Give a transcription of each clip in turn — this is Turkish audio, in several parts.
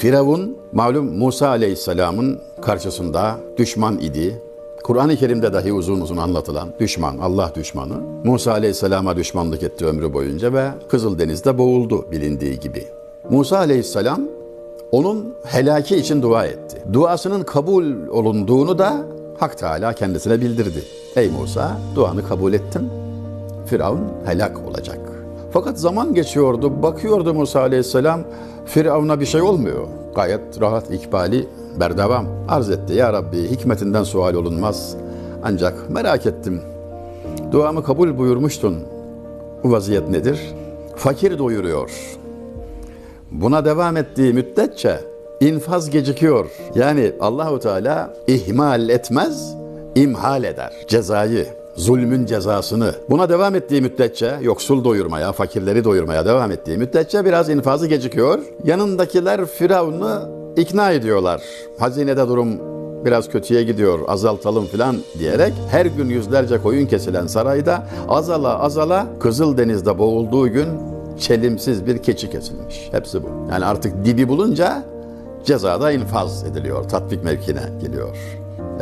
Firavun malum Musa Aleyhisselam'ın karşısında düşman idi. Kur'an-ı Kerim'de dahi uzun uzun anlatılan düşman, Allah düşmanı. Musa Aleyhisselam'a düşmanlık etti ömrü boyunca ve Kızıldeniz'de boğuldu bilindiği gibi. Musa Aleyhisselam onun helaki için dua etti. Duasının kabul olunduğunu da Hak Teala kendisine bildirdi. Ey Musa duanı kabul ettim. Firavun helak olacak. Fakat zaman geçiyordu, bakıyordu Musa Aleyhisselam, Firavun'a bir şey olmuyor. Gayet rahat, ikbali, berdevam. Arz etti, Ya Rabbi hikmetinden sual olunmaz. Ancak merak ettim, duamı kabul buyurmuştun. Bu vaziyet nedir? Fakir doyuruyor. Buna devam ettiği müddetçe infaz gecikiyor. Yani Allahu Teala ihmal etmez, imhal eder. Cezayı, zulmün cezasını. Buna devam ettiği müddetçe yoksul doyurmaya, fakirleri doyurmaya devam ettiği müddetçe biraz infazı gecikiyor. Yanındakiler Firavun'u ikna ediyorlar. Hazinede durum biraz kötüye gidiyor azaltalım filan diyerek her gün yüzlerce koyun kesilen sarayda azala azala Kızıldeniz'de boğulduğu gün çelimsiz bir keçi kesilmiş. Hepsi bu. Yani artık dibi bulunca cezada infaz ediliyor, tatbik mevkine geliyor.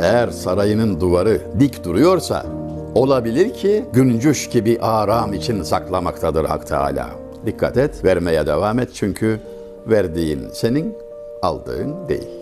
Eğer sarayının duvarı dik duruyorsa olabilir ki güncüş gibi aram için saklamaktadır Hak Teala. Dikkat et, vermeye devam et çünkü verdiğin senin, aldığın değil.